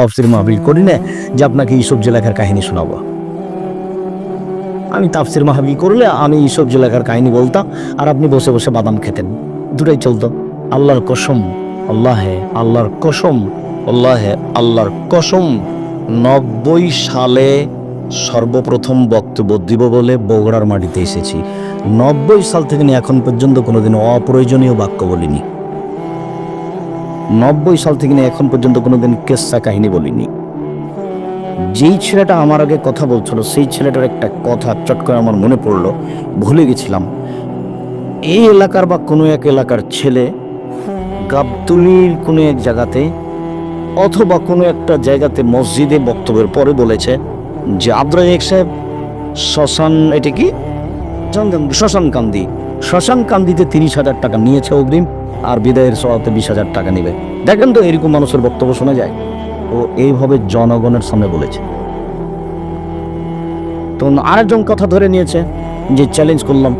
তাফসির মাহবিল করি না, যে আপনাকে ইসব জেলাকার কাহিনী শোনাবো। আমি তাফসির মাহবিল করলে আমি ইসব জেলাকার কাহিনী বলতাম, আর আপনি বসে বসে বাদাম খেতেন। দুটাই চলতো। আল্লাহর কসম, আল্লাহে, আল্লাহর কসম, আল্লাহে, আল্লাহর কসম, নব্বই সালে সর্বপ্রথম বক্তব্য দিব বলে বগুড়ার মাটিতে এসেছি। নব্বই সাল থেকে এখন পর্যন্ত কোনোদিন অপ্রয়োজনীয় বাক্য বলিনি। নব্বই সাল থেকে নিয়ে এখন পর্যন্ত কোনোদিন কেসা কাহিনী বলিনি। যেই ছেলেটা আমার আগে কথা বলছিল, সেই ছেলেটার একটা কথা চট করে আমার মনে পড়ল। ভুলে গেছিলাম। এই এলাকার বা কোনো এক এলাকার ছেলে গাবতুলির কোনো এক জায়গাতে অথবা কোনো একটা জায়গাতে মসজিদে বক্তব্যের পরে বলেছে যে আব্দুল রাজাক সাহেব, শ্মশান, এটা কি? শ্মশান কান্দি। শ্মশান কান্দিতে তিরিশ হাজার টাকা নিয়েছে অগ্রিম। আর বিদায়ের সহাতে বিশ হাজার টাকা নেবে। দেখেন তো এরকম মানুষের বক্তব্য শোনা যায়। ও এইভাবে জনগণের সামনে বলেছে। তো আরেকজন কথা ধরে নিয়েছে যে চ্যালেঞ্জ করলাম।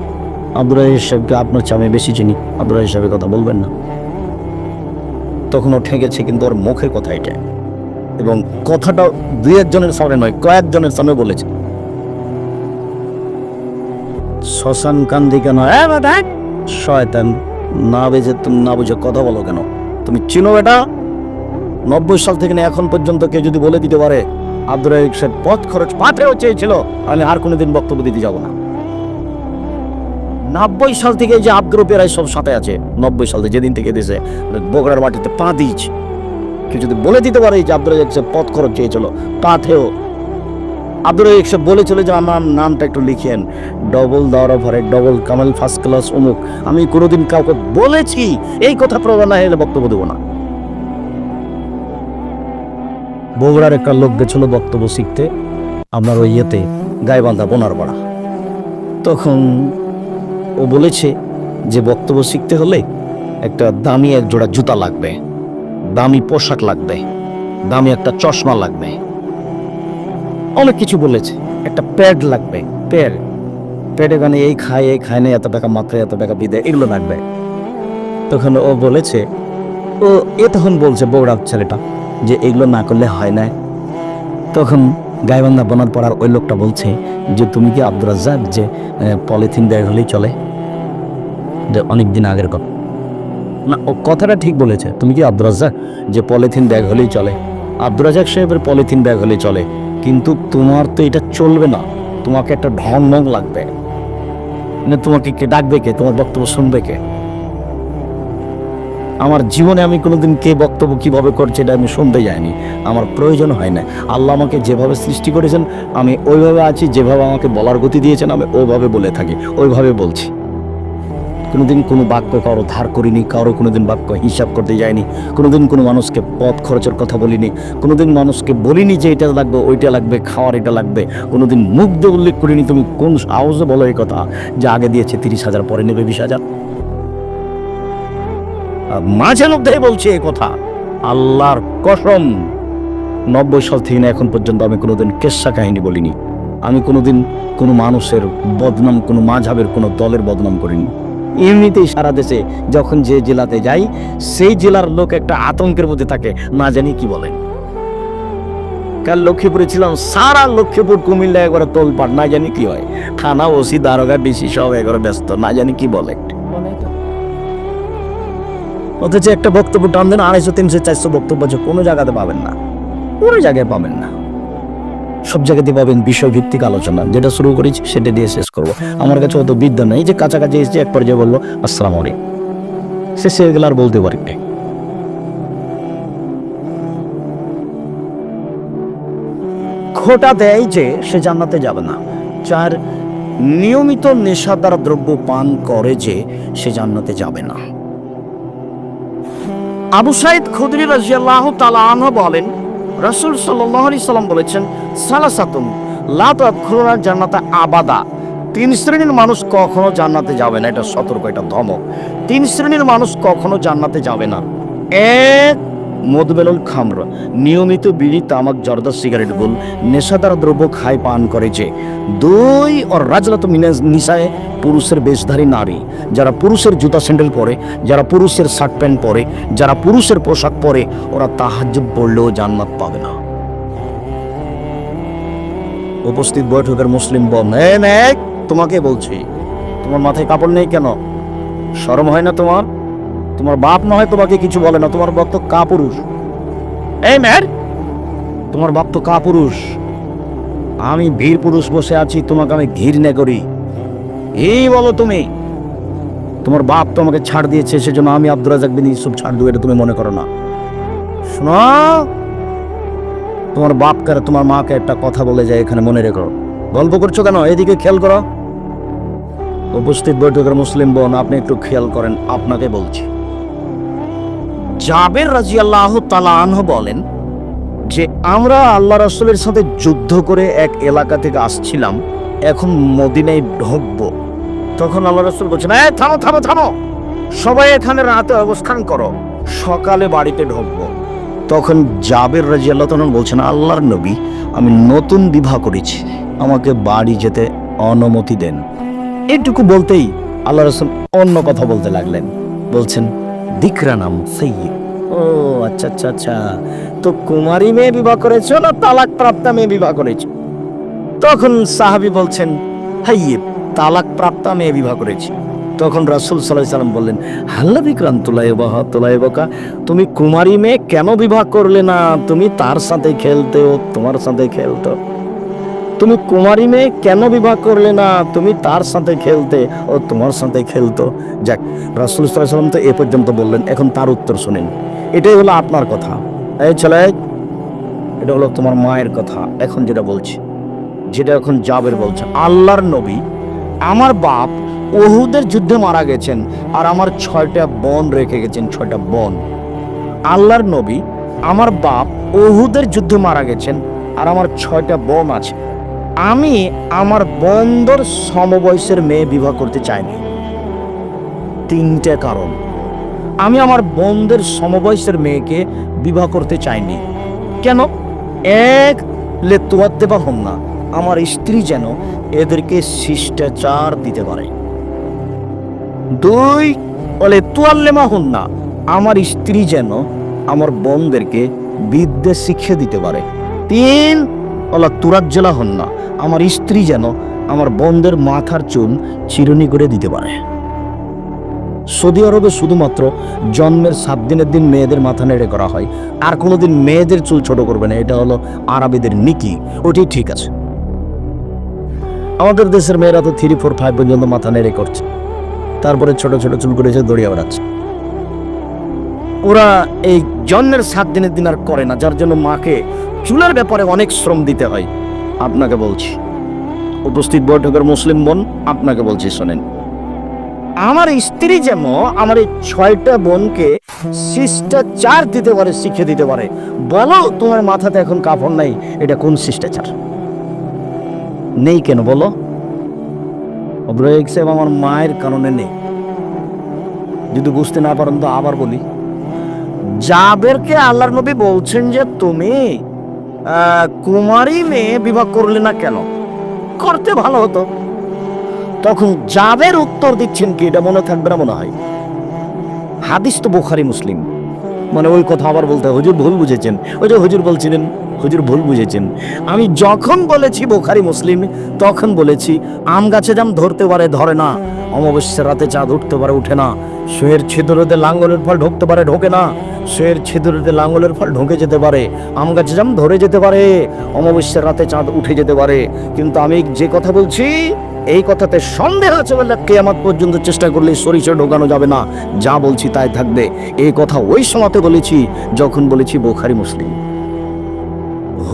আব্দুল রাজিজ সাহেবকে আপনার চামে বেশি চিনি। আব্দুল রাজিজ সাহেবের কথা বলবেন না। তখন ও ঠেকেছে কিন্তু ওর মুখের কথা এটা। এবং কথাটা দুই একজনের সামনে নয় কয়েকজনের সামনে বলেছে। শ্মশান কান্দি কেন? এ বেটা, শয়তান। না বেজে তুমি না বুঝে কথা বলো কেন? তুমি চিনো এটা নব্বই সাল থেকে এখন পর্যন্ত কেউ যদি বলে দিতে পারে আব্দুল রাজিক সাহেব পথ খরচ পাথরেও চেয়েছিল, আমি আর কোনোদিন বক্তব্য দিতে যাব না। নব্বই সাল থেকে যে আব্দুল পেরাই সব সাথে আছে, নব্বই সাল থেকে যেদিন থেকে দেশে বগড়ার মাটিতে পা দিয়েছে। কেউ যদি বলে দিতে পারে যে আব্দুল রাজিক সাহেব পথ খরচ চেয়েছিল, পাথেও আব্দুল রাজিক সাহেব বলেছিল যে আমার নামটা একটু লিখেন। ডবল দাওয়ার ভরে ডবল কামাল ফার্স্ট ক্লাস অমুক। আমি কোনোদিন কাউকে বলেছি, এই কথা প্রমাণ হলে বক্তব্য দেবো না। বগুড়ার একটা লোক গেছিল বক্তব্য শিখতে, আপনার ওই ইয়েতে গাইবান্ধা বোনার পাড়া তখন ও বলেছে যে বক্তব্য শিখতে হলে একটা দামি এক জোড়া জুতা লাগবে, দামি পোশাক লাগবে, দামি একটা চশমা লাগবে। অনেক কিছু বলেছে। একটা প্যাড লাগবে। প্যাড। প্যাডে গানে এই খায় এই খায় না, এত টাকা মাত্রায় এত টাকা বিদে এগুলো লাগবে। তখন ও বলেছে, ও এ তখন বলছে বৌড়ার ছেলেটা, যে এগুলো না করলে হয় না। তখন গাইবান্ধা বনার পড়ার ওই লোকটা বলছে, যে তুমি কি আব্দুল রাজ্জাক, যে পলিথিন ব্যাগ হলেই চলে? যে অনেক দিন আগের কথা। না, ও কথাটা ঠিক বলেছে, তুমি কি আব্দুল রাজ্জাক, যে পলিথিন ব্যাগ হলেই চলে? আব্দুল রাজ্জাক সাহেবের পলিথিন ব্যাগ হলেই চলে। কিন্তু তোমার তো এটা চলবে না। তোমাকে একটা ঢং ঢং লাগবে। মানে তোমাকে কে ডাকবে কে? তোমার বক্তব্য শুনবে কে? আমার জীবনে আমি কোনোদিন কে বক্তব্য কীভাবে করছে এটা আমি শুনতে যাইনি। আমার প্রয়োজন হয় না। আল্লাহ আমাকে যেভাবে সৃষ্টি করেছেন, আমি ওইভাবে আছি, যেভাবে আমাকে বলার গতি দিয়েছেন, আমি ওইভাবে বলে থাকি, ওইভাবে বলছি। কোনোদিন কোনো বাক্য কারও ধার করিনি, কারও কোনোদিন বাক্য হিসাব করতে যায়নি, কোনোদিন কোনো মানুষকে পথ খরচের কথা বলিনি, কোনোদিন মানুষকে বলিনি যে এটা লাগবে, ওইটা লাগবে, খাওয়ার এটা লাগবে, কোনোদিন মুখ দিয়ে উল্লেখ করিনি তুমি কোন সাহসে বলো এই কথা, যে আগে দিয়েছে তিরিশ হাজার, পরে নেবে বিশ হাজার। মাঝে মধ্যে বলছে এই কথা, আল্লাহর কসম, নব্বই সাল থেকে না এখন পর্যন্ত আমি কোনোদিন কেসা কাহিনী বলিনি, আমি কোনোদিন কোনো মানুষের বদনাম, কোনো মাঝাবের কোনো দলের বদনাম করিনি। এমনিতেই সারা দেশে যখন যে জেলাতে যাই, সেই জেলার লোক একটা আতঙ্কের মধ্যে থাকে, না জানি কি বলে। কাল লক্ষ্মীপুরে ছিলাম, সারা লক্ষ্মীপুর কুমিল্লা একবারে তোলপাট না জানি কি হয়। থানা, ওসি, দারোগা, ডিসি সব একবারে ব্যস্ত, না জানি কি বলে। অথচ একটা বক্তব্য টান দেন, আড়াইশো, তিনশো, চারশো বক্তব্য কোনো জায়গাতে পাবেন না। কোনো জায়গায় পাবেন না। সব জায়গাতে পাবেন বিষয়ভিত্তিক আলোচনা, যেটা শুরু করেছি সেটা দিয়ে শেষ করব। আমার কাছে অত বিদ্যা নেই যে কাছাকাছি এসে এক পর্যায়ে বলল, আসসালাম আলাইকুম। শেষে এগুলো আর বলতে পারি। খোটা দেয় যে সে জান্নাতে যাবে না। চার নিয়মিত নেশাদার দ্রব্য পান করে যে সে জান্নাতে যাবে না। আবু সাইদ খুদরি রাজিয়াল্লাহ তালা বলেন রসুল সাল্লি সাল্লাম বলেছেন, সালাসাতুন লা তাদখুলুনা জান্নাতে আবাদা। তিন শ্রেণির মানুষ কখনো জান্নাতে যাবে না, এটা সতর্ক, এটা ধমক। তিন শ্রেণির মানুষ কখনো জান্নাতে যাবে না। এক মদবেলুল খামর, নিয়মিত বিড়ি, তামাক, জর্দা, সিগারেট, গুল, নেশাদার দ্রব্য খায়, পান করে যে। দুই ওর রাজলাত মিনাজ নিশায় পুরুষের বেশধারী নারী। যারা পুরুষের জুতা স্যান্ডেল পরে, যারা পুরুষের শার্ট প্যান্ট পরে, যারা পুরুষের পোশাক পরে, ওরা তাহাজ্জুদ পড়লেও জান্নাত পাবে না। উপস্থিত বৈঠকের মুসলিম এ তোমাকে বলছি, তোমার মাথায় কাপড় নেই কেন? শরম হয় না তোমার? তোমার বাপ না হয় তোমাকে কিছু বলে না, তোমার বাপ তো কা পুরুষ এই ম্যার তোমার বাপ তো কা পুরুষ আমি বীর পুরুষ বসে আছি, তোমাকে আমি ঘৃণা করি। এই বলো তুমি, তোমার বাপ তো আমাকে ছাড় দিয়েছে, সেজন্য আমি আব্দুল রাজাক বিন ইউসুফ ছাড় দেবো, এটা তুমি মনে করো না। শোনো, তোমার বাপকে আর তোমার মাকে একটা কথা বলে যায়, এখানে মনে রেখো। গল্প করছ কেন? এদিকে খেয়াল করো। উপস্থিত বৈঠকের মুসলিম বোন, আপনি একটু খেয়াল করেন, আপনাকে বলছি। জাবের রাজি আল্লাহ তালাহ বলেন যে, আমরা আল্লাহ রাসূলের সাথে যুদ্ধ করে এক এলাকা থেকে আসছিলাম, এখন মদিনায় ঢুকবো। তখন আল্লাহ রাসূল বলছেন, এই, থামো থামো থামো! সবাই এখানে রাতে অবস্থান করো, সকালে বাড়িতে ঢুকবো। তখন জাবের রাজি আল্লাহ তাআলা বলছেন, আল্লাহর নবী, আমি নতুন বিবাহ করেছি, আমাকে বাড়ি যেতে অনুমতি দেন। এটুকু বলতেই আল্লাহ রসুল অন্য কথা বলতে লাগলেন। বলছেন দিকরা নাম সৈয়দ। ও আচ্ছা আচ্ছা আচ্ছা। তো কুমারী মেয়ে বিবাহ করেছ না তালাক প্রাপ্তা মেয়ে বিবাহ করেছ? তখন সাহাবি বলছেন হাইয়ে তালাক প্রাপ্তা মেয়ে বিবাহ করেছি। তখন রাসুল সাল্লাহ সাল্লাম বললেন, হাল্লা বিক্রান্ত তুলাই বাহ তোলাই বকা। তুমি কুমারী মেয়ে কেন বিবাহ করলে না? তুমি তার সাথে খেলতে ও তোমার সাথে খেলতো। তুমি কুমারী মেয়ে কেন বিবাহ করলে না? তুমি তার সাথে খেলতে ও তোমার সাথে খেলতো। যাক, রাসুল সাল্লাম তো এ পর্যন্ত বললেন, এখন তার উত্তর শুনেন। এটাই হলো আপনার কথা। এই ছেলে, এটা হলো তোমার মায়ের কথা। এখন যেটা বলছি, যেটা এখন জাবের বলছে, আল্লাহর নবী আমার বাপ ওহুদের যুদ্ধে মারা গেছেন আর আমার ছয়টা বোন রেখে গেছেন, ছয়টা বোন। আল্লাহর নবী আমার বাপ ওহুদের যুদ্ধে মারা গেছেন আর আমার ছয়টা বোন আছে। আমি আমার বন্দর সমবয়সের মেয়ে বিবাহ করতে চাইনি। তিনটে কারণ। আমি আমার বোনদের সমবয়সের মেয়েকে বিবাহ করতে চাইনি। কেন? এক লে তোয়াতে বা হন না। আমার স্ত্রী যেন এদেরকে শিষ্টাচার দিতে পারে। দুই বলে তোয়াল্লেমা হন না। আমার স্ত্রী যেন আমার বোনদেরকে বিদ্যে শিখিয়ে দিতে পারে। তিন ওলা তুরাজ্জলা হন না। আমার স্ত্রী যেন আমার বোনদের মাথার চুল চিরুনি করে দিতে পারে। সৌদি আরবে শুধুমাত্র জন্মের সাত দিনের দিন মেয়েদের মাথা নেড়ে করা হয়। আর কোনোদিন মেয়েদের চুল ছোট করবে না। এটা হলো আরবিদের নীতি ওটি ঠিক আছে। আমাদের দেশের মেয়েরা তো থ্রি ফোর ফাইভ পর্যন্ত মাথা নেড়ে করছে। তারপরে ছোট ছোট চুল করেছে দড়িয়া বেড়াচ্ছে। ওরা এই জন্মের সাত দিনের দিন আর করে না, যার জন্য মাকে চুলার ব্যাপারে অনেক শ্রম দিতে হয়। আপনাকে বলছি, উপস্থিত বৈঠকের মুসলিম বোন, আপনাকে বলছি, শোনেন। আমার স্ত্রী যেমন আমার এই ছয়টা বোনকে শিষ্টাচার দিতে পারে শিখে দিতে পারে। বলো, তোমার মাথাতে এখন কাপড় নাই, এটা কোন শিষ্টাচার? নেই কেন, বলো। অব্রয়েক সাহেব আমার মায়ের কারণে নেই। যদি বুঝতে না পারেন তো আবার বলি। জাবেরকে আল্লাহর নবী বলছেন যে তুমি কুমারী মেয়ে বিবাহ করলে না কেন? করতে ভালো হতো। তখন জাবের উত্তর দিচ্ছেন কি, এটা মনে থাকবে না মনে হয়। হাদিস তো বোখারি, মুসলিম। মানে ওই কথা আবার বলতে হুজুর ভুল বুঝেছেন। ওই যে হুজুর বলছিলেন, হুজুর ভুল বুঝেছেন। আমি যখন বলেছি বোখারি, মুসলিম, তখন বলেছি, আম গাছে জাম ধরতে পারে, ধরে না। অমাবস্যার রাতে চাঁদ উঠতে পারে, উঠে না। শুয়ের ছিদ্রতে লাঙ্গলের ফল ঢুকতে পারে, ঢোকে না। শুয়ের ছিদুরিতে লাঙ্গলের ফল ঢুকে যেতে পারে, আম গাছে জাম ধরে যেতে পারে, অমাবস্যার রাতে চাঁদ উঠে যেতে পারে। কিন্তু আমি যে কথা বলছি, এই কথাতে সন্দেহ আছে বলে কেয়ামত পর্যন্ত চেষ্টা করলে সরিষা ঢোকানো যাবে না। যা বলছি তাই থাকবে। এই কথা ওই সময়তে বলেছি, যখন বলেছি বোখারি মুসলিম।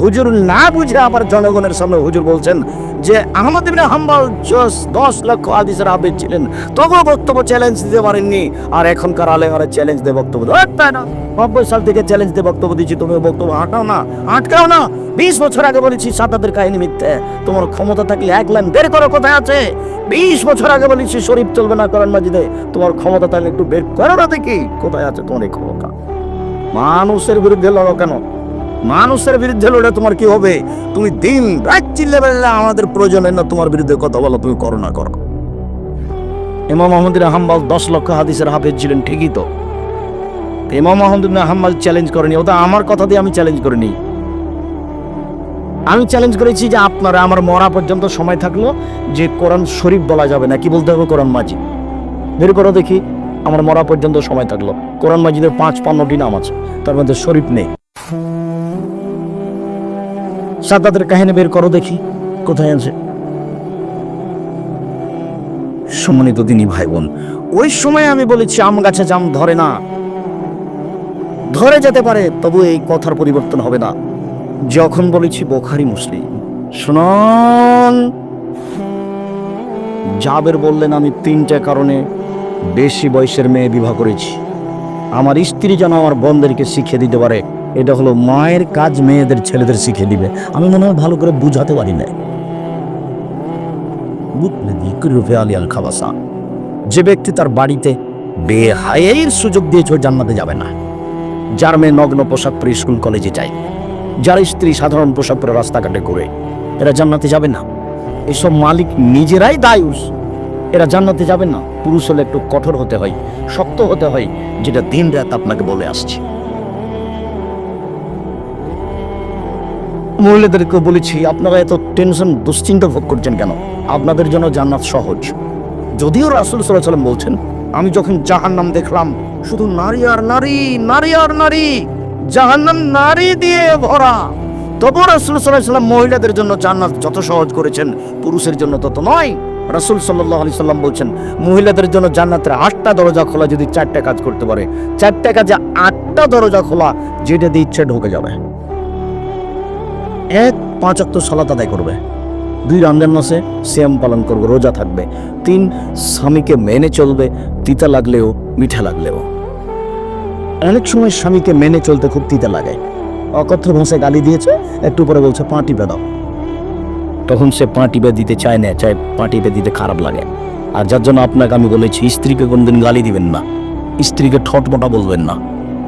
হুজুর না বুঝে আবার জনগণের সামনে হুজুর বলছেন যে আহমদ ইবনে হাম্বল দশ লক্ষ হাদিসের আবেদ ছিলেন, তবুও বক্তব্য চ্যালেঞ্জ দিতে পারেননি। আর এখনকার আলে আলেমারা চ্যালেঞ্জ দিয়ে বক্তব্য তাই না নব্বই সাল থেকে চ্যালেঞ্জ দিয়ে বক্তব্য দিচ্ছি তুমি বক্তব্য আটাও না, আটকাও না। বিশ বছর আগে বলেছি সাতাদের কাহিনী মিথ্যে। তোমার ক্ষমতা থাকলে এক লাইন বের করো, কোথায় আছে? বিশ বছর আগে বলেছি শরীফ চলবে না করেন মাজিদে। তোমার ক্ষমতা থাকলে একটু বের করো না দেখি, কোথায় আছে তোমার এই ক্ষমতা? মানুষের বিরুদ্ধে লড়ো কেন? মানুষের বিরুদ্ধে লড়ে তোমার কি হবে? তুমি দিন রাত চিল্লে বেড়ে আমাদের প্রয়োজন না তোমার বিরুদ্ধে কথা বলো, তুমি করো না করো। ইমাম আহমদ হাম্বাল দশ লক্ষ হাদিসের হাফেজ ছিলেন, ঠিকই তো। ইমাম আহমদ হাম্বাল চ্যালেঞ্জ করেনি, ওটা আমার কথা দিয়ে আমি চ্যালেঞ্জ করিনি। আমি চ্যালেঞ্জ করেছি যে আপনারা আমার মরা পর্যন্ত সময় থাকল যে কোরআন শরীফ বলা যাবে না, কি বলতে হবে কোরআন মাজিদ? বের করো দেখি, আমার মরা পর্যন্ত সময় থাকল। কোরআন মাজিদের পাঁচ পান্নটি নাম আছে, তার মধ্যে শরীফ নেই। সাদ্দাতের কাহিনী বের করো দেখি। কোথায় আছে? সম্মানিত তিনি ভাই বোন ওই সময় আমি বলেছি আম গাছে জাম ধরে না। ধরে যেতে পারে, তবু এই কথার পরিবর্তন হবে না। যখন বলেছি বোখারি মুসলিম, শুনুন। জাবের বললেন, আমি তিনটা কারণে বেশি বয়সের মেয়ে বিবাহ করেছি। আমার স্ত্রী যেন আমার বোনদেরকে শিখিয়ে দিতে পারে। এটা হলো মায়ের কাজ মেয়েদের ছেলেদের শিখিয়ে দিবে। আমি মনে হয় ভালো করে বুঝাতে পারি না যে ব্যক্তি তার বাড়িতে বেহায়ের সুযোগ দিয়েছে জান্নাতে যাবে না। যার মেয়ে নগ্ন পোশাক পরে স্কুল, কলেজে যায়। যার স্ত্রী সাধারণ পোশাক পরে রাস্তাঘাটে ঘুরে। এরা জান্নাতে যাবে না। এসব মালিক নিজেরাই দায়ুস। এরা জান্নাতে যাবে না। পুরুষ হলে একটু কঠোর হতে হয়, শক্ত হতে হয়, যেটা দিন রাত আপনাকে বলে আসছে। মহিলাদেরকে বলেছি, আপনারা এত টেনশন, দুশ্চিন্তা ভোগ করছেন কেন? আপনাদের জন্য জান্নাত সহজ। যদিও রাসুল সাল্লাহ বলছেন, আমি যখন জাহান্নাম দেখলাম, শুধু নারী আর নারী নারী আর নারী, জাহান্নাম নারী দিয়ে ভরা। তবু রাসুল সাল্লাহ মহিলাদের জন্য জান্নাত যত সহজ করেছেন, পুরুষের জন্য তত নয়। রাসুল সাল্লাহ আলি সাল্লাম বলছেন, মহিলাদের জন্য জান্নাতের আটটা দরজা খোলা যদি চারটা কাজ করতে পারে। চারটা কাজে আটটা দরজা খোলা, যেটা দিয়ে ইচ্ছে ঢুকে যাবে। এক পাঁচ অক্ত সলাত আদায় করবে। দুই রমজান মাসে শ্যাম পালন করবে, রোজা থাকবে। তিন, স্বামীকে মেনে চলবে, তিতা লাগলেও মিঠা লাগলেও। অনেক সময় স্বামীকে মেনে চলতে খুব তিতা লাগে। অকথ্য ভাষায় গালি দিয়েছে, একটু পরে বলছে পা টিপে দাও তখন সে পা টিপে দিতে চায় না, চায় পা টিপে দিতে খারাপ লাগে। আর যার জন্য আপনাকে আমি বলেছি, স্ত্রীকে কোনোদিন গালি দিবেন না। স্ত্রীকে ঠট মোটা বলবেন না।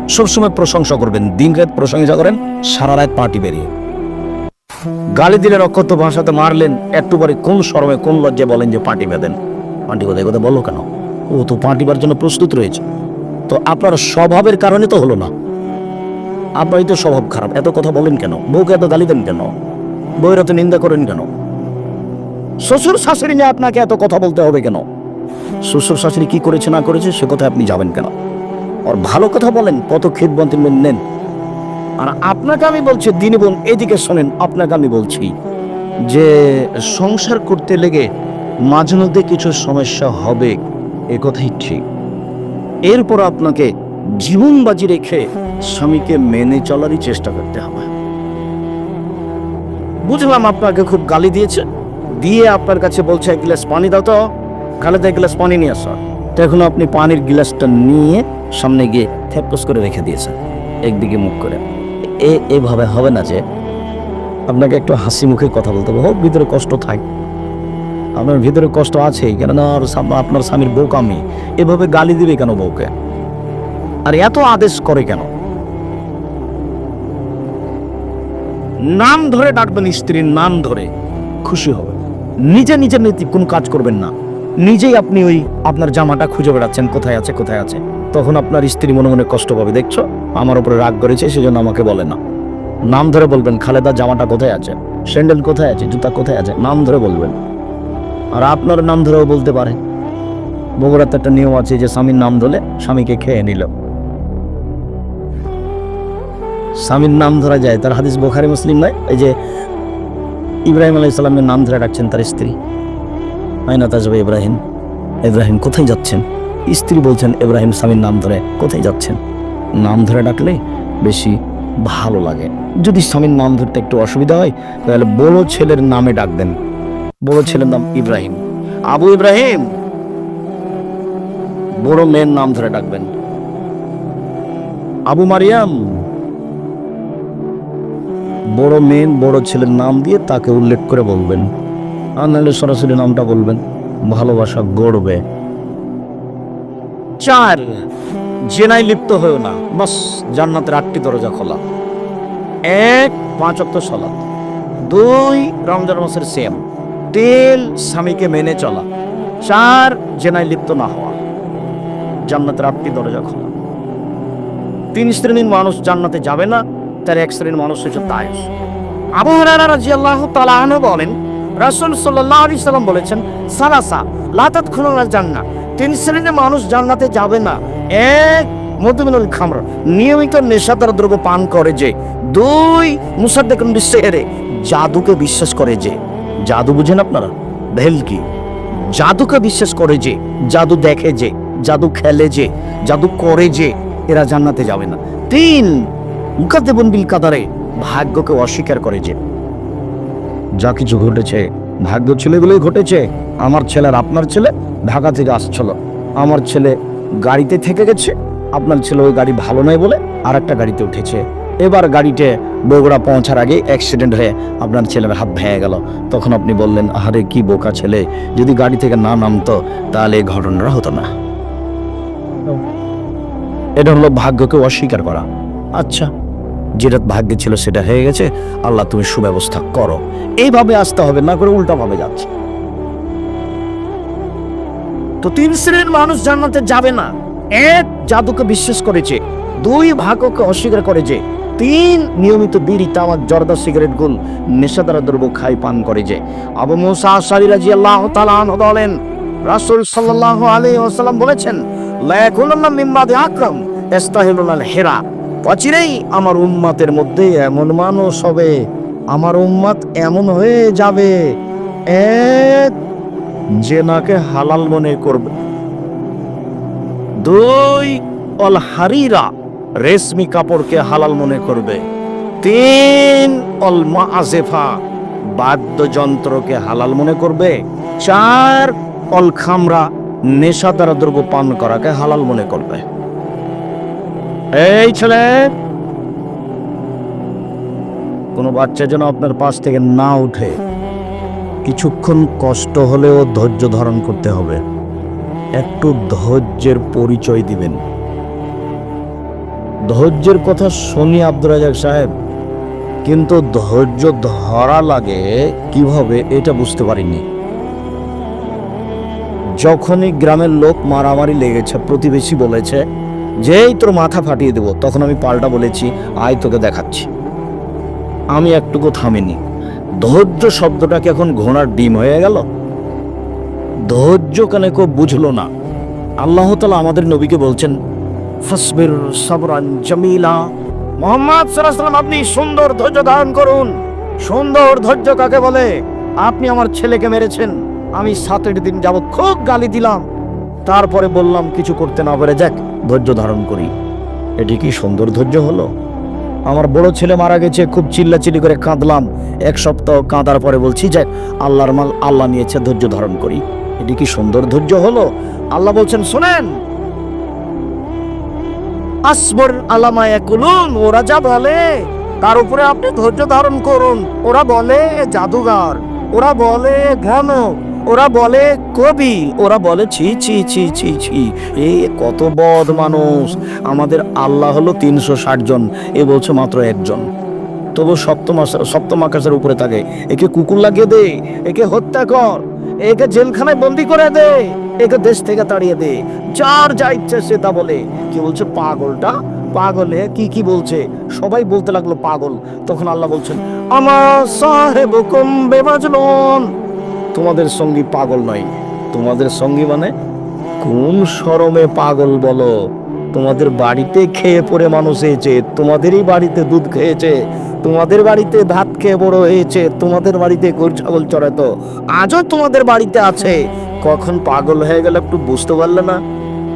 সবসময় প্রশংসা করবেন দিন রাত প্রশংসা করেন, সারা রাত পার্টি বেরিয়ে। গালি দিলেন অক্ষত ভাষাতে মারলেন একটু পরে কোন শরমে, কোন লজ্জায় বলেন যে পার্টি বেঁধেন। পার্টি কোথায় কথা বলো কেন? ও তো পার্টিবার জন্য প্রস্তুত রয়েছে। তো আপনার স্বভাবের কারণে তো হলো না। আপনারই তো স্বভাব খারাপ। এত কথা বলেন কেন? বউকে এত গালি দেন কেন? বউয়ের এত নিন্দা করেন কেন? শ্বশুর শাশুড়ি নিয়ে আপনাকে এত কথা বলতে হবে কেন? শ্বশুর শাশুড়ি কি করেছে, না করেছে, সে কথা আপনি যাবেন কেন? আর ভালো কথা বলেন, পদক্ষেপ নেন। আর আপনাকে আমি বলছি, দিনী এদিকে শোনেন, আপনাকে আমি বলছি যে সংসার করতে লেগে মাঝে মধ্যে কিছু সমস্যা হবে, এ কথাই ঠিক। এরপর আপনাকে জীবন বাজি রেখে স্বামীকে মেনে চলারই চেষ্টা করতে হবে। বুঝলাম আপনাকে খুব গালি দিয়েছে। দিয়ে আপনার কাছে বলছে, এক গ্লাস পানি দাও তো। খালেদা এক গ্লাস পানি নিয়ে আসো। তো এখন আপনি পানির গ্লাসটা নিয়ে সামনে গিয়ে থেপকস করে রেখে দিয়েছেন। একদিকে মুখ করে। এ এভাবে হবে না যে আপনাকে একটু হাসি মুখে কথা বলতে হবে। হোক, ভিতরে কষ্ট থাক। আপনার ভিতরে কষ্ট আছে কেননা আপনার স্বামীর বউ আমি এভাবে গালি দিবে কেন বউকে? আর এত আদেশ করে কেন? নাম ধরে ডাকবেন স্ত্রীর নাম ধরে, খুশি হবে নিজে নিজের নীতি কোন কাজ করবেন না। নিজেই আপনি ওই আপনার জামাটা খুঁজে বেড়াচ্ছেন, কোথায় আছে কোথায় আছে। তখন আপনার স্ত্রী মনে মনে কষ্ট পাবে, দেখছ? আমার উপরে রাগ করেছে, সেজন্য আমাকে বলে না। নাম ধরে বলবেন, খালেদা জামাটা কোথায় আছে? স্যান্ডেল কোথায় আছে? জুতা কোথায় আছে? নাম ধরে বলবেন। আর আপনার নাম ধরেও বলতে পারে। বগুড়াতে একটা নিয়ম আছে যে, স্বামীর নাম ধরে স্বামীকে খেয়ে নিল। স্বামীর নাম ধরা যায়, তার হাদিস বোখারি, মুসলিম নয়? এই যে ইব্রাহিম আলাই সালামের নাম ধরে ডাকছেন তার স্ত্রী। আয়না তাজবে ইব্রাহিম। ইব্রাহিম, কোথায় যাচ্ছেন? স্ত্রী বলছেন ইব্রাহিম স্বামীর নাম ধরে কোথায় যাচ্ছেন? নাম ধরে ডাকলে বেশি ভালো লাগে। যদি স্বামীর নাম ধরতে একটু অসুবিধা হয়, তাহলে বড় ছেলের নামে ডাকবেন বড় ছেলের নাম ইব্রাহিম। আবু ইব্রাহিম! বড় মেয়ের নাম ধরে ডাকবেন। আবু মারিয়াম! বড় মেয়ে বড় ছেলের নাম দিয়ে তাকে উল্লেখ করে বলবেন। আর নাহলে সরাসরি নামটা বলবেন। ভালোবাসা গড়বে। চার জেনায় লিপ্ত হয়েও না। বাস, জান্নাতের আটটি দরজা খোলা। এক, পাঁচ অক্ট সলাৎ দুই, রমজান মাসের সেম তেল স্বামীকে মেনে চলা। চার, জেনায় লিপ্ত না হওয়া। জান্নাতের আটটি দরজা খোলা। তিন শ্রেণির মানুষ জান্নাতে যাবে না, তার এক শ্রেণির মানুষ হচ্ছে তায়েস। আবু রাদিয়াল্লাহু তাআলা আনহু বলেন, রাসূল সাল্লাল্লাহু আলাইহি সাল্লাম বলেছেন, সালাসা, লা তাদখুলুল জান্নাহ তিন শ্রেণির মানুষ জান্নাতে যাবে না। এক, মধুমিনুল খামর নিয়মিত নেশাদার দ্রব্য পান করে যে। দুই মুসাদ্দেকুন বিশেহরে জাদুকে বিশ্বাস করে যে। জাদু বুঝেন আপনারা? ভেল কি? জাদুকে বিশ্বাস করে যে, জাদু দেখে যে, জাদু খেলে যে, জাদু করে যে, এরা জান্নাতে যাবে না। তিন, মুকাদ্দেবন বিল কাদারে ভাগ্যকে অস্বীকার করে যে। যা কিছু ঘটেছে ভাগ্য ছেলেগুলোই ঘটেছে। আমার ছেলে আর আপনার ছেলে ঢাকা থেকে আসছিল। আমার ছেলে গাড়িতে থেকে গেছে। আপনার ছেলে ওই গাড়ি ভালো নয় বলে আর একটা গাড়িতে উঠেছে। এবার গাড়িতে বগুড়া পৌঁছার আগে অ্যাক্সিডেন্ট হয়ে আপনার ছেলের হাত ভেঙে গেল। তখন আপনি বললেন আরে কি বোকা ছেলে। যদি গাড়ি থেকে না নামতো, তাহলে এই ঘটনাটা হতো না। এটা হলো ভাগ্যকে অস্বীকার করা। আচ্ছা যেটা ভাগ্যে ছিল সেটা হয়ে গেছে। আল্লাহ, তুমি সুব্যবস্থা করো। এইভাবে আসতে হবে, না করে উল্টা ভাবে যাচ্ছে। তো তিন শ্রেণির মানুষ জান্নাতে যাবে না। এক জাদুকে বিশ্বাস করেছে দুই ভাগ্যকে অস্বীকার করেছে তিন নিয়মিত বিড়ি, তামাক, জর্দা, সিগারেট, গুল, নেশাদার দ্রব্য খাই পান করে যে। আবু মুসা আশারি রাদিয়াল্লাহু তাআলা আনহু বলেন, রাসূল সাল্লাল্লাহু আলাইহি ওয়াসাল্লাম বলেছেন, লা ইয়াকুনান্না মিম্মাদি আকরাম ইস্তাহিলুল হেরা। অচিরেই আমার উম্মাতের মধ্যে এমন মানুষ হবে। আমার উম্মাত এমন হয়ে যাবে। এক জেনাকে হালাল মনে করবে। দুই অল হারিরা রেশমি কাপড়কে হালাল মনে করবে। তিন অল মাজেফা বাদ্যযন্ত্রকে হালাল মনে করবে। চার অল খামরা নেশাদার দ্রব্য পান করাকে হালাল মনে করবে। এই ছেলে। কোনো বাচ্চা যেন আপনার পাশ থেকে না উঠে। কিছুক্ষণ কষ্ট হলেও ধৈর্য ধারণ করতে হবে। একটু ধৈর্যের পরিচয় দিবেন। ধৈর্যের কথা শুনি আব্দুর রাজাক সাহেব, কিন্তু ধৈর্য ধরা লাগে কীভাবে এটা বুঝতে পারিনি। যখনই গ্রামের লোক মারামারি লেগেছে, প্রতিবেশী বলেছে যেই তোর মাথা ফাটিয়ে দেবো, তখন আমি পাল্টা বলেছি, আয় তোকে দেখাচ্ছি। আমি একটুকু থামিনি। ধৈর্য শব্দটা কি এখন ঘোড়ার ডিম হয়ে গেল? ধৈর্য কেন কেউ বুঝলো না? আল্লাহ তালা আমাদের নবীকে বলছেন, ফসবির সাবরান জামিলা। মোহাম্মদ সাল্লাম আপনি সুন্দর ধৈর্য ধারণ করুন। সুন্দর ধৈর্য কাকে বলে? আপনি আমার ছেলেকে মেরেছেন। আমি সাত আট দিন যাবৎ খুব গালি দিলাম। তারপরে বললাম, কিছু করতে না পারে যাক ধৈর্য ধারণ করি। এটি কি সুন্দর ধৈর্য হলো? আমার বড় ছেলে মারা গেছে, খুব চিল্লাচিল্লি করে কাঁদলাম। এক সপ্তাহ কাঁদার পরে বলছি যে আল্লাহর মাল আল্লাহ নিয়েছে, ধৈর্য ধারণ করি। এটি কি সুন্দর ধৈর্য হলো? আল্লাহ বলছেন, শোনেন। আসবর আলামা একুলুন ওরা যা বলে, তার উপরে আপনি ধৈর্য ধারণ করুন। ওরা বলে জাদুগার ওরা বলে ঘন ওরা বলে কবি, ওরা বলে, ছি ছি ছি ছি ছি। এ কত বদ মানুষ। আমাদের আল্লাহ হলো তিনশো ষাট জন, এ বলছে মাত্র একজন। তবু সপ্তম সপ্তম আকাশের উপরে থাকে একে কুকুর লাগিয়ে দে, একে হত্যা কর, একে জেলখানায় বন্দি করে দে, একে দেশ থেকে তাড়িয়ে দে। যার যা ইচ্ছে সে তা বলে। কি বলছে, পাগলটা? পাগলে কি কি বলছে? সবাই বলতে লাগল পাগল। তখন আল্লাহ বলছেন আমার সাহেব কুম বেমাজলন তোমাদের সঙ্গী পাগল নয়। তোমাদের সঙ্গী মানে কোন শরমে পাগল বলো? তোমাদের বাড়িতে খেয়ে পড়ে মানুষ হয়েছে, তোমাদেরই বাড়িতে দুধ খেয়েছে, তোমাদের বাড়িতে ভাত খেয়ে বড় হয়েছে, তোমাদের বাড়িতে গরু, ছাগল চড়াতো, আজও তোমাদের বাড়িতে আছে। কখন পাগল হয়ে গেল একটু বুঝতে পারলে না?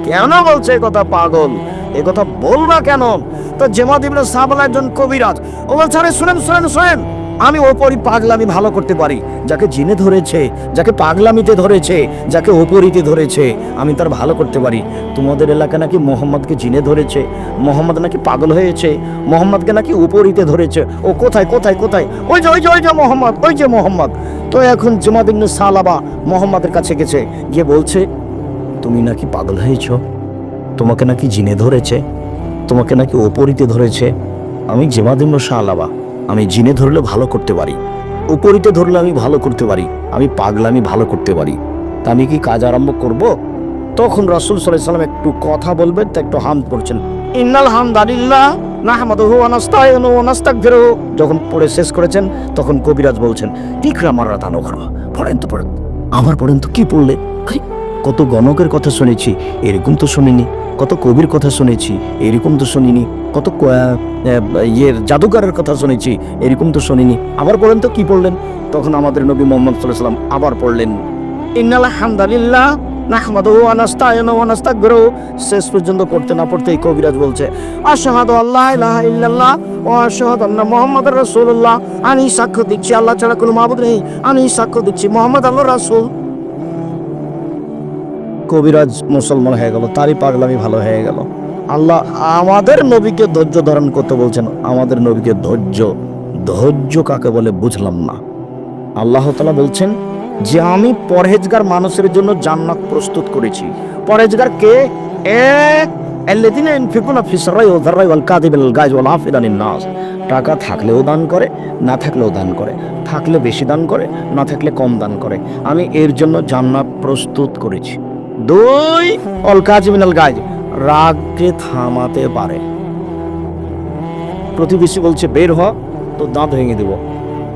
কেন বলছে কথা পাগল? এ কথা বলবা কেন? তো জেমাদ সাবলা একজন কবিরাজ। ও বলছে, আরে শুনেন শুনেন শুনেন। আমি ওপরই পাগলামি ভালো করতে পারি। যাকে জিনে ধরেছে, যাকে পাগলামিতে ধরেছে, যাকে ওপরিতে ধরেছে, আমি তার ভালো করতে পারি। তোমাদের এলাকা নাকি মোহাম্মদকে জিনে ধরেছে, মোহাম্মদ নাকি পাগল হয়েছে, মোহাম্মদকে নাকি উপরিতে ধরেছে। ও কোথায় কোথায় কোথায়? ওই যে ওই যে ওই যে মোহাম্মদ, ওই যে মোহাম্মদ। তো এখন জমাদিন সালাবা মোহাম্মদের কাছে গেছে, গিয়ে বলছে, তুমি নাকি পাগল হয়েছ? তোমাকে নাকি জিনে ধরেছে, তোমাকে নাকি ওপরিতে ধরেছে। আমি জেমাদিন সালাবা আমি জিনে ধরলে ভালো করতে পারি। উপরিতে ধরলে আমি ভালো করতে পারি। আমি পাগলামি ভালো করতে পারি। তা আমি কি কাজ আরম্ভ করব? তখন রাসূল আলাইহি সাল্লাম একটু কথা বলবেন, তা একটু হাম করছেন ইন্নাল হামদালিল্লাহ নাহমাদুহু ওয়া নাস্তাইনুহু ওয়া নাস্তাগফিরুহু। যখন পড়ে শেষ করেছেন, তখন কবিরাজ বলছেন, ইকরা মাররাতান উখরা, পড়েন তো, পড়েন। আবার পড়েন তো, কি পড়লে? কত গণকের কথা শুনেছি, এরকম তো শুনিনি। কত কবির কথা শুনেছি, এরকম তো শুনিনি। কত ইয়ের জাদুকারের কথা শুনেছি, এরকম তো শুনিনি। আবার পড়লেন তো কি পড়লেন? তখন আমাদের নবী মোহাম্মদ সাল্লাম আবার পড়লেন, ইন্নাল হামদালিল্লাহ নাহমাদুহু ওয়া নাস্তাইনুহু ওয়া নাস্তাগফিরুহু শেষ পর্যন্ত পড়তে না পড়তেই কবিরাজ বলছে, আশহাদু আল্লাহ ইলাহা ইল্লাল্লাহ ওয়া আশহাদু আন্না মুহাম্মাদার রাসূলুল্লাহ। আমি সাক্ষ্য দিচ্ছি, আল্লাহ ছাড়া কোনো মাবুদ নেই। আমি সাক্ষ্য দিচ্ছি, মুহাম্মদ আল্লাহর রাসূল। কবিরাজ মুসলমান হয়ে গেল, তারই পাগলামি ভালো হয়ে গেল। আল্লাহ আমাদের নবীকে ধৈর্য ধারণ করতে বলছেন, আমাদের নবীকে ধৈর্য ধৈর্য কাকে বলে বুঝলাম না। আল্লাহ তালা বলছেন, যে আমি পরহেজগার মানুষের জন্য জান্নাত প্রস্তুত করেছি। পরহেজগার কে? এক টাকা থাকলেও দান করে, না থাকলেও দান করে। থাকলে বেশি দান করে, না থাকলে কম দান করে। আমি এর জন্য জান্নাত প্রস্তুত করেছি। দুই, অল কাজিমিনাল গায়জ রাগকে থামাতে পারে। প্রতিবেশী বলছে, বের হ, তো দাঁত ভেঙে দেব।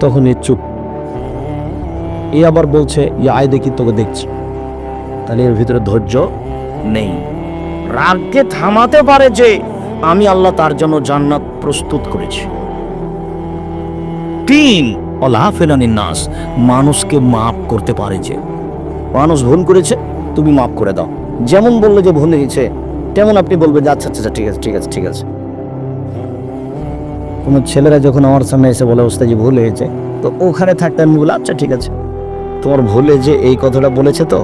তখন এ চুপ। এ আবার বলছে, ইয়া আয় দেখি, তোকে দেখছি। তাহলে এর ভিতরে ধৈর্য নেই। রাগকে থামাতে পারে যে, আমি আল্লাহ তার জন্য জান্নাত প্রস্তুত করেছি। তিন অলাফেলানি নাস, মানুষকে মাফ করতে পারে যে, মানুষ ভুল করেছে তুমি মাফ করে দাও। যেমন বললে যে ভুল হয়েছে তেমন আপনি বলবেন যে আচ্ছা আচ্ছা আচ্ছা, ঠিক আছে ঠিক আছে ঠিক আছে। কোনো ছেলেরা যখন আমার সামনে এসে বলে ওস্তাদ যে ভুল হয়েছে তো ওখানে থাকতে আমি বলে আচ্ছা ঠিক আছে। তোমার ভুলে যে এই কথাটা বলেছে তো?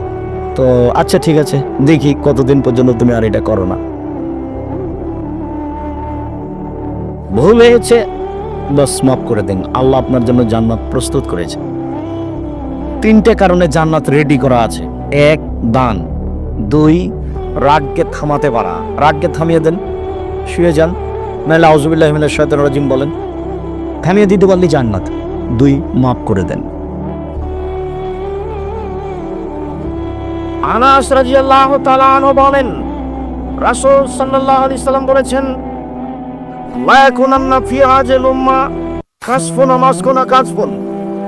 তো আচ্ছা ঠিক আছে দেখি কতদিন পর্যন্ত তুমি আর এটা করো না। ভুল হয়েছে বাস মাফ করে দিন। আল্লাহ আপনার জন্য জান্নাত প্রস্তুত করেছে। তিনটে কারণে জান্নাত রেডি করা আছে। এক দান। দুই, রাগকে থামাতে পারা। রাগকে থামিয়ে দেন। শুয়ে যান। নাহলে আউজুবিল্লাহ মিনাশ শাইতানির রাজিম বলেন, থামিয়ে দিতে পারলে জান্নাত। দুই, মাফ করে দেন। আনাস রাদিয়াল্লাহু তাআলা আনহু বলেন, রাসূল সাল্লাল্লাহু আলাইহি সাল্লাম বলেছেন, লা ইয়াকুনান্না ফি হাজিল উম্মাহ কাসফুন মাসকুন কাসফুন।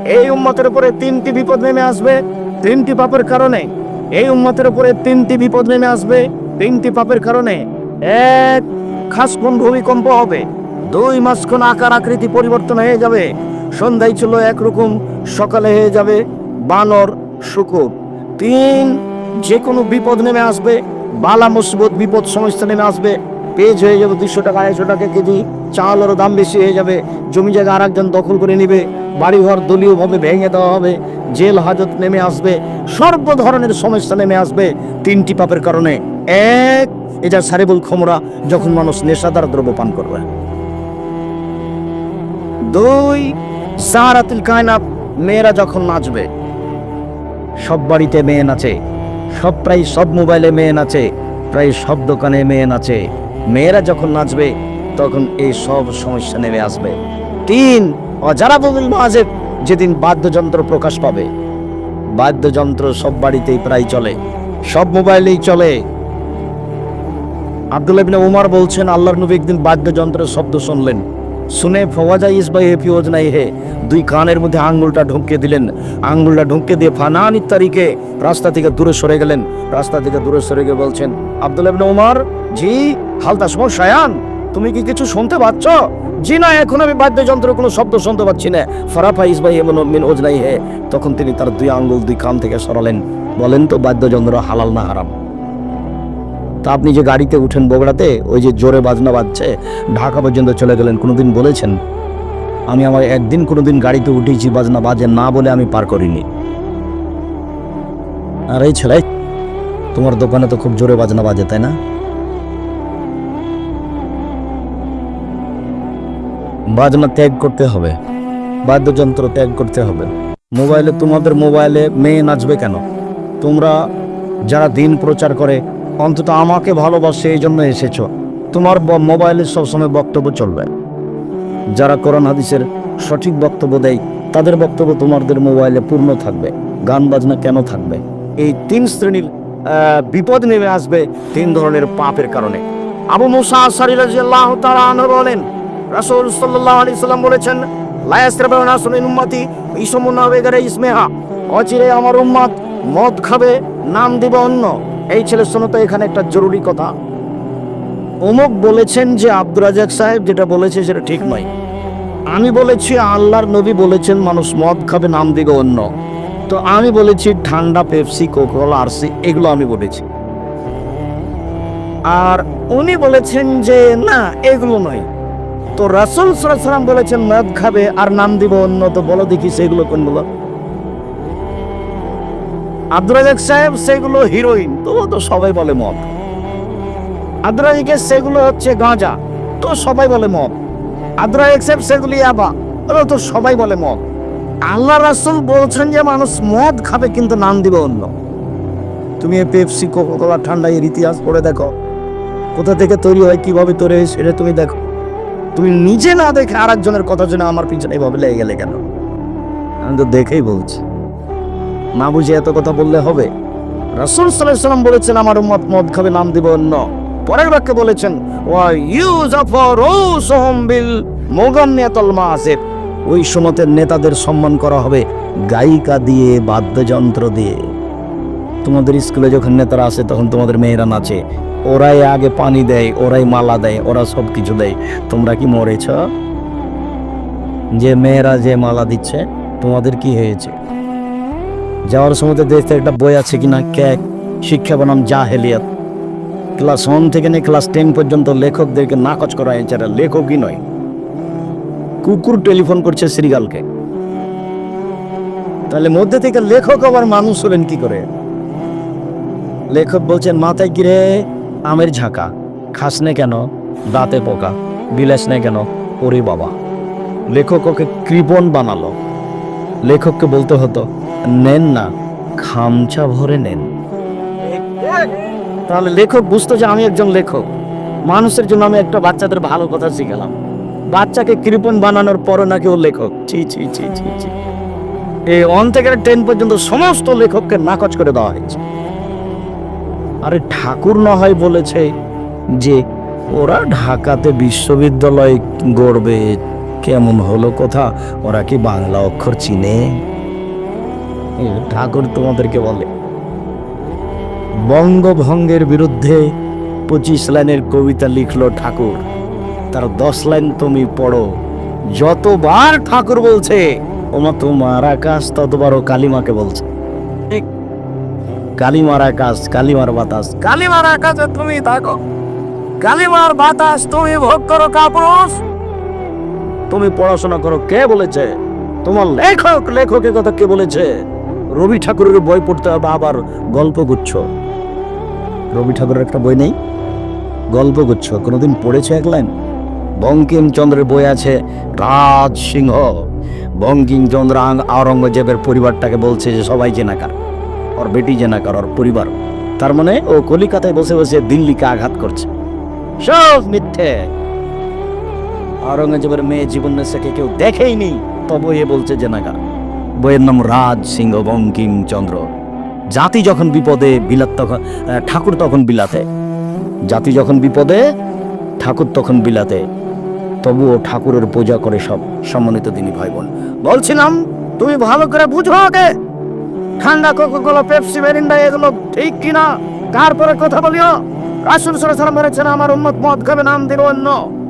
এই উম্মতের উপরে তিনটি বিপদ নেমে আসবে, তিনটি পাপের কারণে। এই উম্মতের উপরে তিনটি বিপদ নেমে আসবে, তিনটি পাপের কারণে। এক খাসকুন ভূমিকম্প হবে। দুই মাসকুন আকার আকৃতি পরিবর্তন হয়ে যাবে। সন্ধ্যায় ছিল একরকম, সকালে হয়ে যাবে বানর শুকুর। তিন যে কোনো বিপদ নেমে আসবে, বালা মুসিবত বিপদ সমস্যা নেমে আসবে। পেজ হয়ে যাবে দুশো টাকা, আড়াইশো টাকা কেজি চালেরও দাম বেশি হয়ে যাবে। জমি জায়গা আর একজন দখল করে নেবে, বাড়িঘর দলীয়ভাবে ভেঙে দেওয়া হবে। জেল হাজত নেমে আসবে সর্ব ধরনের সমস্যা নেমে আসবে তিনটি পাপের কারণে। এক, এটা সারেবুল খমরা, যখন মানুষ নেশাদার দ্রব্য পান করবে। দুই সারাতুল কায়নাত, মেয়েরা যখন নাচবে, সব বাড়িতে মেয়ে নাচে, সব প্রায় সব মোবাইলে মেয়ে নাচে, প্রায় সব দোকানে মেয়ে নাচে। মেয়েরা যখন নাচবে, তখন এই সব সমস্যা নেমে আসবে। তিন অজারা ববিল মাজেব যেদিন বাদ্যযন্ত্র প্রকাশ পাবে। বাদ্যযন্ত্র সব বাড়িতেই প্রায় চলে, সব মোবাইলেই চলে। আব্দুল্লাহ ইবনে উমার বলছেন, আল্লাহর নবী একদিন বাদ্যযন্ত্রের শব্দ শুনলেন। শুনে ফওয়াজা ইসবাই হে ফিওজ নাই হে, দুই কানের মধ্যে আঙ্গুলটা ঢুকিয়ে দিলেন। আঙ্গুলটা ঢুকিয়ে দিয়ে ফানান ইত্যাদিকে রাস্তা থেকে দূরে সরে গেলেন। রাস্তা থেকে দূরে সরে গিয়ে বলছেন, আব্দুল্লাহ ইবনে উমার, জি, হালতা সময় শায়ান তুমি কি কিছু শুনতে পাচ্ছ? জি না, এখন আমি বাদ্যযন্ত্রের কোনো শব্দ শুনতে পাচ্ছি না। ফারাফা ইসবাই এমন মিন ওজনাই হে তখন তিনি তার দুই আঙ্গুল দুই কান থেকে সরালেন। বলেন তো, বাদ্যযন্ত্র হালাল না হারাম? তা আপনি যে গাড়িতে উঠেন বগুড়াতে, ওই যে জোরে বাজনা বাজছে, ঢাকা পর্যন্ত চলে গেলেন, কোনোদিন বলেছেন? আমি আমার একদিন কোনোদিন গাড়িতে উঠেছি, বাজনা বাজে না বলে আমি পার করিনি। আর এই ছেলে, তোমার দোকানে তো খুব জোরে বাজনা বাজে, তাই না? বাজনা ত্যাগ করতে হবে। বাদ্যযন্ত্র ত্যাগ করতে হবে। মোবাইলে তোমাদের মোবাইলে মেয়ে নাচবে কেন? তোমরা যারা দিন প্রচার করে, অন্তত আমাকে ভালোবাসে এই জন্য এসেছ। তোমার মোবাইলে সবসময় বক্তব্য চলবে। যারা কোরআন হাদিসের সঠিক বক্তব্য দেয়, তাদের বক্তব্য তোমাদের মোবাইলে পূর্ণ থাকবে। গান বাজনা কেন থাকবে? এই তিন শ্রেণির বিপদ নেমে আসবে তিন ধরনের পাপের কারণে। আবু মুসা রাদিয়াল্লাহু তাআলা আনহু বলেন রাসূল সাল্লাল্লাহু আলাইহি সাল্লাম বলেছেন, লা ইয়াসরাবু নাসু মিন উম্মতি ইসমুনা বেগারে ইসমেহা। অচিরে আমার উম্মত মদ খাবে, নাম দিব অন্য। এই ছেলে শোনো তো, এখানে একটা জরুরি কথা। অমুক বলেছেন যে আব্দুর রাজাক সাহেব যেটা বলেছে সেটা ঠিক নয়। আমি বলেছি, আল্লাহর নবী বলেছেন, মানুষ মদ খাবে, নাম দিবে অন্য। তো আমি বলেছি, ঠান্ডা, পেপসি কোকোলা আরসি, এগুলো আমি বলেছি। আর উনি বলেছেন যে, না, এগুলো নয়। তো রাসুল সাল্লাম বলেছেন, মদ খাবে আর নাম দিব অন্য তো বলো দেখি সেগুলো কোনগুলো রাজাক সাহেব সেগুলো হিরোইন তো তো সবাই বলে মদ। রাজাকের সেগুলো হচ্ছে গাঁজা, তো সবাই বলে মদ। আদ্রা এক্সেপ্ট সেগুলি আবা ওরা তো সবাই বলে মদ। আল্লাহ রাসুল বলছেন যে, মানুষ মদ খাবে কিন্তু নাম দিবে অন্য তুমি পেপসি কোকা ঠান্ডা এর ইতিহাস পড়ে দেখো। কোথা থেকে তৈরি হয়, কীভাবে তৈরি হয়, সেটা তুমি দেখো। তুমি নিজে না দেখে আর একজনের কথা জন্য আমার পিছনে এভাবে লেগে গেলে কেন? আমি তো দেখেই বলছি। না বুঝে এত কথা বললে হবে? রাসুল সাল্লাম বলেছেন, আমার উম্মত মদ খাবে, নাম দিব অন্য। পরের বাক্যে বলেছেন, ওয়া ইউজ অফ রুসুহুম বিল মুগান্নিয়াতুল মাসিব ওই সমতের নেতাদের সম্মান করা হবে গায়িকা দিয়ে, বাদ্যযন্ত্র দিয়ে। তোমাদের স্কুলে যখন নেতারা আসে, তখন তোমাদের মেয়েরা নাচে। ওরাই আগে পানি দেয়, ওরাই মালা দেয়, ওরা সব কিছু দেয়। তোমরা কি মরেছ? যে মেয়েরা যে মালা দিচ্ছে, তোমাদের কি হয়েছে? যাওয়ার সময় দেখতে একটা বই আছে কিনা ক্যাক শিক্ষা বনাম জাহেলিয়াত। ক্লাস ওয়ান থেকে নিয়ে ক্লাস টেন পর্যন্ত লেখকদেরকে নাকচ করা হয়েছে এটা লেখকই নয়। কুকুর টেলিফোন করছে শ্রীগালকে। তাহলে মধ্যে থেকে লেখক আবার মানুষ হলেন কি করে? লেখক বলছেন, মাথায় গিরে আমের ঝাঁকা। খাস কেন, দাঁতে পোকা, বিলাস নে কেন, ওরে বাবা। লেখক ওকে কৃপণ বানালো। লেখককে বলতে হতো, নেন না, খামচা ভরে নেন। তাহলে লেখক বুঝতো যে আমি একজন লেখক। মানুষের জন্য আমি একটা বাচ্চাদের ভালো কথা শিখালাম। বাচ্চাকে কৃপণ বানানোর পরও নাকি ও লেখক। ছি ছি ছি ছি ছি। এই অন থেকে টেন পর্যন্ত সমস্ত লেখককে নাকচ করে দেওয়া হয়েছে। আরে ঠাকুর না হয় বলেছে যে ওরা ঢাকাতে বিশ্ববিদ্যালয় গড়বে। কেমন হলো কথা? ওরা কি বাংলা অক্ষর চিনে? ঠাকুর তোমাদেরকে বলে, বঙ্গভঙ্গের বিরুদ্ধে পঁচিশ লাইনের কবিতা লিখলো ঠাকুর। তার দশ লাইন তুমি পড়ো। যতবার ঠাকুর বলছে, ওমা তোমার আকাশ ততবার ও কালিমাকে বলছে। কালিমার আকাশ কালিমার বাতাস। কালিমার আকাশে তুমি থাকো। কালিমার বাতাস তুমি ভোগ করো কাপুরুষ। তুমি পড়াশোনা করো কে বলেছে? তোমার লেখক লেখকের কথা কে বলেছে? রবি ঠাকুরের বই পড়তে হবে আবার গল্পগুচ্ছ। রবি ঠাকুরের একটা বই নেই? গল্পগুচ্ছ কোনোদিন পড়েছে এক লাইন? বঙ্কিমচন্দ্রের বই আছে রাজ সিংহ বঙ্কিমচন্দ্র আওরঙ্গজেবের পরিবারটাকে বলছে যে সবাই জেনাকার ওর বেটি জেনাকার, ওর পরিবার। তার মানে ও কলিকাতায় বসে বসে দিল্লিকে আঘাত করছে। সব মিথ্যে। আওরঙ্গজেবের মেয়ে জীবন নেশাকে কেউ দেখেইনি তবু এ বলছে জেনাকার। বইয়ের নাম রাজ সিংহ বঙ্কিমচন্দ্র জাতি যখন বিপদে, বিলাত তখন ঠাকুর তখন বিলাতে। জাতি যখন বিপদে, ঠাকুর তখন বিলাতে। তবুও ঠাকুরের পূজা করে সব সম্মানিত তিনি ভাই বোন। বলছিলাম, তুমি ভালো করে বুঝো আগে। ঠান্ডা কোকোকোলা, পেপসি, মেরিন্ডা এগুলো ঠিক কিনা? তারপরে কথা বলিও? রাসুল মেরেছে বলেছেন, আমার উম্মত মদ খাবে, নাম দিল অন্য।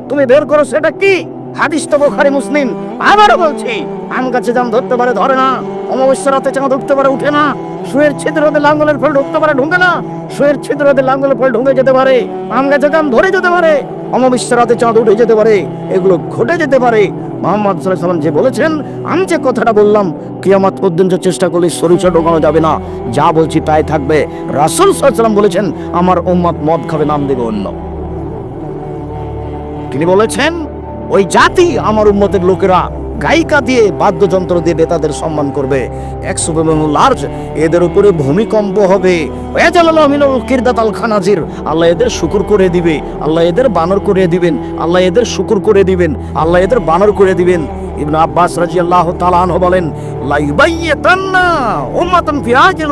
তুমি বের করো, সেটা কি? হাদিস তো বোখারি, মুসলিম। আবারও বলছি, আম গাছে জাম ধরতে পারে, ধরে না। অমাবস্যা রাতে চাঁদ উঠতে পারে, উঠে না। শুয়ের ছিদ্র হতে লাঙ্গলের ফল ঢুকতে পারে, ঢুকে না। শুয়ের ছিদ্র হতে লাঙ্গলের ফল ঢুকে যেতে পারে। আম গাছে জাম ধরে যেতে পারে। অমাবস্যা রাতে চাঁদ উঠে যেতে পারে। এগুলো ঘটে যেতে পারে। মোহাম্মদ সাল্লাম যে বলেছেন, আমি যে কথাটা বললাম, কিয়ামত পর্যন্ত চেষ্টা করলে সরিষা ঢোকানো যাবে না। যা বলছি তাই থাকবে। রাসুল সাল্লাম বলেছেন, আমার উম্মত মদ খাবে, নাম দেবে অন্য। তিনি বলেছেন ওই জাতি আমার উন্মতের লোকেরা গায়িকা দিয়ে বাদ্যযন্ত্র দিয়ে নেতাদের সম্মান করবে। একশো লার্জ এদের উপরে ভূমিকম্প হবে। খানাজির, আল্লাহ এদের শুকুর করে দিবে। আল্লাহ এদের বানর করে দিবেন। আল্লাহ এদের শুকুর করে দিবেন। আল্লাহ এদের বানর করে দিবেন। ইবনে আব্বাস রাদিয়াল্লাহু তাআলা আনহু বলেন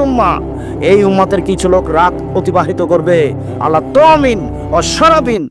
উম্মাহ এই উম্মতের কিছু লোক রাত অতিবাহিত করবে। আল্লাহ তমিন ও সরাবিন